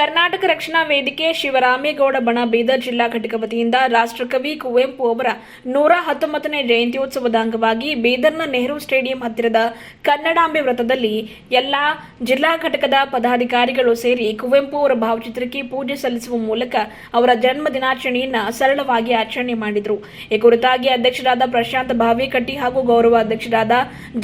ಕರ್ನಾಟಕ ರಕ್ಷಣಾ ವೇದಿಕೆ ಶಿವರಾಮೇಗೌಡ ಬಣ ಬೀದರ್ ಜಿಲ್ಲಾ ಘಟಕ ವತಿಯಿಂದ ರಾಷ್ಟ್ರಕವಿ ಕುವೆಂಪು ಅವರ ನೂರ ಹತ್ತೊಂಬತ್ತನೇ ಜಯಂತ್ಯೋತ್ಸವದ ಅಂಗವಾಗಿ ಬೀದರ್ನ ನೆಹರು ಸ್ಟೇಡಿಯಂ ಹತ್ತಿರದ ಕನ್ನಡಾಂಬೆ ವ್ರತದಲ್ಲಿ ಎಲ್ಲಾ ಜಿಲ್ಲಾ ಘಟಕದ ಪದಾಧಿಕಾರಿಗಳು ಸೇರಿ ಕುವೆಂಪು ಅವರ ಭಾವಚಿತ್ರಕ್ಕೆ ಪೂಜೆ ಸಲ್ಲಿಸುವ ಮೂಲಕ ಅವರ ಜನ್ಮ ದಿನಾಚರಣೆಯನ್ನು ಸರಳವಾಗಿ ಆಚರಣೆ ಮಾಡಿದರು. ಈ ಕುರಿತಾಗಿ ಅಧ್ಯಕ್ಷರಾದ ಪ್ರಶಾಂತ್ ಭಾವಿಕಟ್ಟಿ ಹಾಗೂ ಗೌರವ ಅಧ್ಯಕ್ಷರಾದ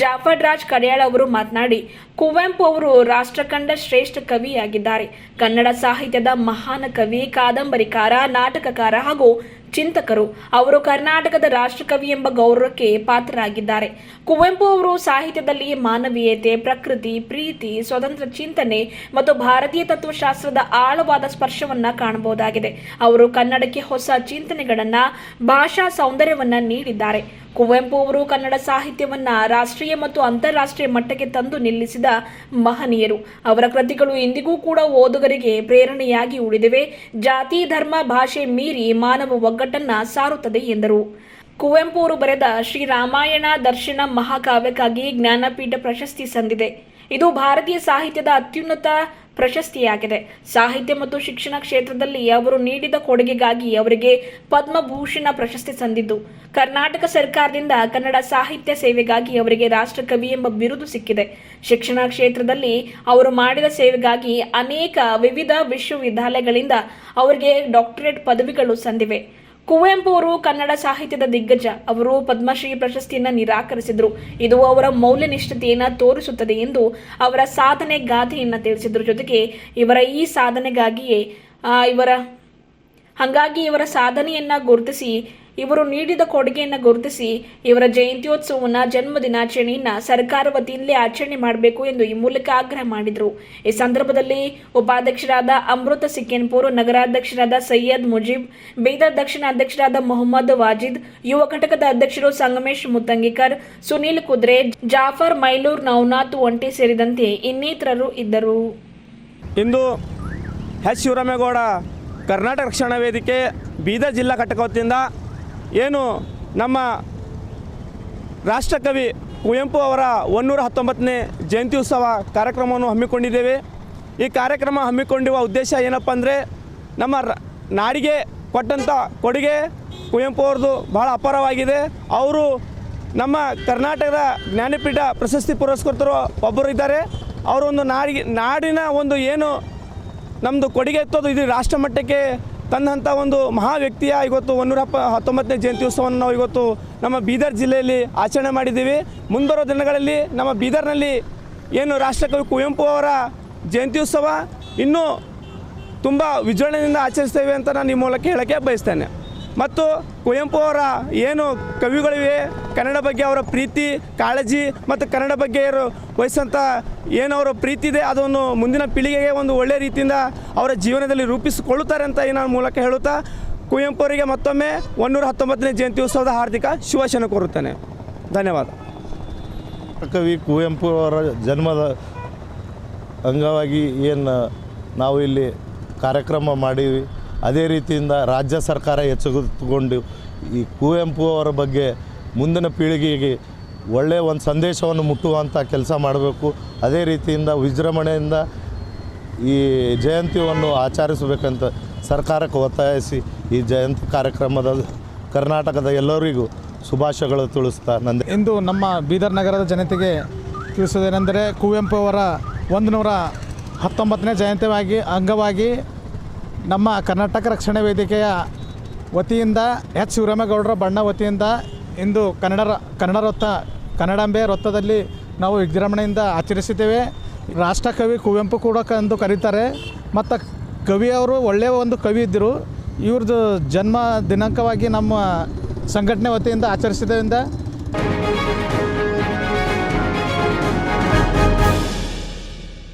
ಜಾಫರ್ ರಾಜ್ ಕಡಿಯಾಳ ಅವರು ಮಾತನಾಡಿ, ಕುವೆಂಪು ಅವರು ರಾಷ್ಟ್ರಕಂಡ ಶ್ರೇಷ್ಠ ಕವಿಯಾಗಿದ್ದಾರೆ. ಕನ್ನಡ ಸಾಹಿತ್ಯದ ಮಹಾನ್ ಕವಿ, ಕಾದಂಬರಿಕಾರ, ನಾಟಕಕಾರ ಹಾಗೂ ಚಿಂತಕರು. ಅವರು ಕರ್ನಾಟಕದ ರಾಷ್ಟ್ರಕವಿ ಎಂಬ ಗೌರವಕ್ಕೆ ಪಾತ್ರರಾಗಿದ್ದಾರೆ. ಕುವೆಂಪು ಅವರು ಸಾಹಿತ್ಯದಲ್ಲಿ ಮಾನವೀಯತೆ, ಪ್ರಕೃತಿ, ಪ್ರೀತಿ, ಸ್ವತಂತ್ರ ಚಿಂತನೆ ಮತ್ತು ಭಾರತೀಯ ತತ್ವಶಾಸ್ತ್ರದ ಆಳವಾದ ಸ್ಪರ್ಶವನ್ನ ಕಾಣಬಹುದಾಗಿದೆ. ಅವರು ಕನ್ನಡಕ್ಕೆ ಹೊಸ ಚಿಂತನೆಗಳನ್ನ, ಭಾಷಾ ಸೌಂದರ್ಯವನ್ನ ನೀಡಿದ್ದಾರೆ. ಕುವೆಂಪು ಅವರು ಕನ್ನಡ ಸಾಹಿತ್ಯವನ್ನ ರಾಷ್ಟ್ರೀಯ ಮತ್ತು ಅಂತಾರಾಷ್ಟ್ರೀಯ ಮಟ್ಟಕ್ಕೆ ತಂದು ನಿಲ್ಲಿಸಿದ ಮಹನೀಯರು. ಅವರ ಕೃತಿಗಳು ಇಂದಿಗೂ ಕೂಡ ಓದುಗರಿಗೆ ಪ್ರೇರಣೆಯಾಗಿ ಉಳಿದಿವೆ. ಜಾತಿ, ಧರ್ಮ, ಭಾಷೆ ಮೀರಿ ಮಾನವ ಒಗ್ಗಟ್ಟನ್ನ ಸಾರುತ್ತದೆ ಎಂದರು. ಕುವೆಂಪು ಅವರು ಬರೆದ ಶ್ರೀ ರಾಮಾಯಣ ದರ್ಶನ ಮಹಾಕಾವ್ಯಕ್ಕಾಗಿ ಜ್ಞಾನಪೀಠ ಪ್ರಶಸ್ತಿ ಸಂದಿದೆ. ಇದು ಭಾರತೀಯ ಸಾಹಿತ್ಯದ ಅತ್ಯುನ್ನತ ಪ್ರಶಸ್ತಿಯಾಗಿದೆ. ಸಾಹಿತ್ಯ ಮತ್ತು ಶಿಕ್ಷಣ ಕ್ಷೇತ್ರದಲ್ಲಿ ಅವರು ನೀಡಿದ ಕೊಡುಗೆಗಾಗಿ ಅವರಿಗೆ ಪದ್ಮಭೂಷಣ ಪ್ರಶಸ್ತಿ ಸಂದಿದ್ದು. ಕರ್ನಾಟಕ ಸರ್ಕಾರದಿಂದ ಕನ್ನಡ ಸಾಹಿತ್ಯ ಸೇವೆಗಾಗಿ ಅವರಿಗೆ ರಾಷ್ಟ್ರಕವಿ ಎಂಬ ಬಿರುದು ಸಿಕ್ಕಿದೆ. ಶಿಕ್ಷಣ ಕ್ಷೇತ್ರದಲ್ಲಿ ಅವರು ಮಾಡಿದ ಸೇವೆಗಾಗಿ ಅನೇಕ ವಿವಿಧ ವಿಶ್ವವಿದ್ಯಾಲಯಗಳಿಂದ ಅವರಿಗೆ ಡಾಕ್ಟರೇಟ್ ಪದವಿಗಳು ಸಂದಿವೆ. ಕುವೆಂಪು ಅವರು ಕನ್ನಡ ಸಾಹಿತ್ಯದ ದಿಗ್ಗಜ. ಅವರು ಪದ್ಮಶ್ರೀ ಪ್ರಶಸ್ತಿಯನ್ನು ನಿರಾಕರಿಸಿದ್ರು. ಇದು ಅವರ ಮೌಲ್ಯನಿಷ್ಠತೆಯನ್ನ ತೋರಿಸುತ್ತದೆ ಎಂದು ಅವರ ಸಾಧನೆ ಗಾಥೆಯನ್ನ ತಿಳಿಸಿದ್ರು. ಜೊತೆಗೆ ಇವರ ಈ ಸಾಧನೆಗಾಗಿಯೇ ಇವರ, ಹಾಗಾಗಿ ಇವರ ಸಾಧನೆಯನ್ನ ಗುರುತಿಸಿ ಇವರು ನೀಡಿದ ಕೊಡುಗೆಯನ್ನು ಗುರುತಿಸಿ ಇವರ ಜಯಂತ್ಯೋತ್ಸವವನ್ನು ಜನ್ಮ ದಿನಾಚರಣೆಯನ್ನ ಸರ್ಕಾರ ವತಿಯಿಂದಲೇ ಆಚರಣೆ ಮಾಡಬೇಕು ಎಂದು ಈ ಮೂಲಕ ಆಗ್ರಹ ಮಾಡಿದರು. ಈ ಸಂದರ್ಭದಲ್ಲಿ ಉಪಾಧ್ಯಕ್ಷರಾದ ಅಮೃತ ಸಿಕ್ಕೇನ್ಪುರ್, ನಗರಾಧ್ಯಕ್ಷರಾದ ಸೈಯದ್ ಮುಜೀಬ್, ಬೀದರ್ ದಕ್ಷಿಣ ಅಧ್ಯಕ್ಷರಾದ ಮೊಹಮ್ಮದ್ ವಾಜಿದ್, ಯುವ ಘಟಕದ ಅಧ್ಯಕ್ಷರು ಸಂಗಮೇಶ್ ಮುತ್ತಂಗಿಕರ್, ಸುನೀಲ್ ಕುದ್ರೆ, ಜಾಫರ್ ಮೈಲೂರ್ ನವನಾಥ್ ಒಂಟಿ ಸೇರಿದಂತೆ ಇನ್ನಿತರರು ಇದ್ದರು. ಇಂದು ಎಚ್ ಶಿವರಾಮೇಗೌಡ ಕರ್ನಾಟಕ ರಕ್ಷಣಾ ವೇದಿಕೆ ಬೀದರ್ ಜಿಲ್ಲಾ ಘಟಕ ಏನು ನಮ್ಮ ರಾಷ್ಟ್ರಕವಿ ಕುವೆಂಪು ಅವರ ಒನ್ನೂರ ಹತ್ತೊಂಬತ್ತನೇ ಜಯಂತಿ ಉತ್ಸವ ಕಾರ್ಯಕ್ರಮವನ್ನು ಹಮ್ಮಿಕೊಂಡಿದ್ದೇವೆ. ಈ ಕಾರ್ಯಕ್ರಮ ಹಮ್ಮಿಕೊಂಡಿರುವ ಉದ್ದೇಶ ಏನಪ್ಪ ಅಂದರೆ ನಮ್ಮ ನಾಡಿಗೆ ಕೊಟ್ಟಂಥ ಕೊಡುಗೆ ಕುವೆಂಪು ಅವ್ರದ್ದು ಬಹಳ ಅಪಾರವಾಗಿದೆ. ಅವರು ನಮ್ಮ ಕರ್ನಾಟಕದ ಜ್ಞಾನಪೀಠ ಪ್ರಶಸ್ತಿ ಪುರಸ್ಕೃತರು ಒಬ್ಬರು ಇದ್ದಾರೆ. ಅವರೊಂದು ನಾಡಿಗೆ ನಾಡಿನ ಒಂದು ಏನು ನಮ್ಮದು ಕೊಡುಗೆ ಎತ್ತೋದು ಇದು ರಾಷ್ಟ್ರ ತಂದಂಥ ಒಂದು ಮಹಾ ವ್ಯಕ್ತಿಯ ಇವತ್ತು ಒನ್ನೂರ ಹಪ್ಪ ಹತ್ತೊಂಬತ್ತನೇ ಜಯಂತಿ ಉತ್ಸವವನ್ನು ನಾವು ಇವತ್ತು ನಮ್ಮ ಬೀದರ್ ಜಿಲ್ಲೆಯಲ್ಲಿ ಆಚರಣೆ ಮಾಡಿದ್ದೀವಿ. ಮುಂಬರೋ ದಿನಗಳಲ್ಲಿ ನಮ್ಮ ಬೀದರ್ನಲ್ಲಿ ಏನು ರಾಷ್ಟ್ರಕವಿ ಕುವೆಂಪು ಅವರ ಜಯಂತಿ ಉತ್ಸವ ಇನ್ನೂ ತುಂಬ ವಿಜೃಂಭಣೆಯಿಂದ ಆಚರಿಸ್ತೇವೆ ಅಂತ ನಾನು ಈ ಮೂಲಕ ಹೇಳೋಕ್ಕೆ ಬಯಸ್ತೇನೆ. ಮತ್ತು ಕುವೆಂಪು ಅವರ ಏನು ಕವಿಗಳಿವೆ, ಕನ್ನಡ ಬಗ್ಗೆ ಅವರ ಪ್ರೀತಿ, ಕಾಳಜಿ ಮತ್ತು ಕನ್ನಡ ಬಗ್ಗೆ ಇರೋ ವಹಿಸಂಥ ಏನು ಅವರ ಪ್ರೀತಿ ಇದೆ, ಅದನ್ನು ಮುಂದಿನ ಪೀಳಿಗೆಗೆ ಒಂದು ಒಳ್ಳೆಯ ರೀತಿಯಿಂದ ಅವರ ಜೀವನದಲ್ಲಿ ರೂಪಿಸಿಕೊಳ್ಳುತ್ತಾರೆ ಅಂತ ಈ ಮೂಲಕ ಹೇಳುತ್ತಾ ಕುವೆಂಪು ಅವರಿಗೆ ಮತ್ತೊಮ್ಮೆ ಒನ್ನೂರ ಹತ್ತೊಂಬತ್ತನೇ ಜಯಂತಿ ಉತ್ಸವದ ಹಾರ್ದಿಕ ಶುಭಾಶಯ ಕೋರುತ್ತೇನೆ. ಧನ್ಯವಾದ. ಕವಿ ಕುವೆಂಪು ಅವರ ಜನ್ಮದ ಅಂಗವಾಗಿ ಏನು ನಾವು ಇಲ್ಲಿ ಕಾರ್ಯಕ್ರಮ ಮಾಡೀವಿ. ಅದೇ ರೀತಿಯಿಂದ ರಾಜ್ಯ ಸರ್ಕಾರ ಎಚ್ಚೆತ್ತುಕೊಂಡು ಈ ಕುವೆಂಪು ಅವರ ಬಗ್ಗೆ ಮುಂದಿನ ಪೀಳಿಗೆಗೆ ಒಳ್ಳೆಯ ಒಂದು ಸಂದೇಶವನ್ನು ಮುಟ್ಟುವಂಥ ಕೆಲಸ ಮಾಡಬೇಕು. ಅದೇ ರೀತಿಯಿಂದ ವಿಜೃಂಭಣೆಯಿಂದ ಈ ಜಯಂತಿಯನ್ನು ಆಚರಿಸಬೇಕಂತ ಸರ್ಕಾರಕ್ಕೆ ಒತ್ತಾಯಿಸಿ ಈ ಜಯಂತಿ ಕಾರ್ಯಕ್ರಮದ ಕರ್ನಾಟಕದ ಎಲ್ಲರಿಗೂ ಶುಭಾಶಯಗಳು ತಿಳಿಸ್ತಾ ನಂದು ಇಂದು ನಮ್ಮ ಬೀದರ್ ನಗರದ ಜನತೆಗೆ ತಿಳಿಸೋದೇನೆಂದರೆ ಕುವೆಂಪು ಅವರ ಒಂದು ನೂರ ಹತ್ತೊಂಬತ್ತನೇ ಜಯಂತಿವಾಗಿ ಅಂಗವಾಗಿ ನಮ್ಮ ಕರ್ನಾಟಕ ರಕ್ಷಣಾ ವೇದಿಕೆಯ ವತಿಯಿಂದ ಎಚ್. ಶಿವರಾಮೇಗೌಡರ ಬಣ್ಣ ವತಿಯಿಂದ ಇಂದು ಕನ್ನಡ ಕನ್ನಡ ವೃತ್ತ, ಕನ್ನಡಾಂಬೆ ವೃತ್ತದಲ್ಲಿ ನಾವು ವಿಜೃಂಭಣೆಯಿಂದ ಆಚರಿಸಿದ್ದೇವೆ. ರಾಷ್ಟ್ರಕವಿ ಕುವೆಂಪು ಕೂಡ ಎಂದು ಕರೀತಾರೆ. ಮತ್ತು ಕವಿಯವರು ಒಳ್ಳೆಯ ಒಂದು ಕವಿ ಇದ್ದರು. ಇವ್ರದ್ದು ಜನ್ಮ ದಿನಾಂಕವಾಗಿ ನಮ್ಮ ಸಂಘಟನೆ ವತಿಯಿಂದ ಆಚರಿಸಿದ್ದರಿಂದ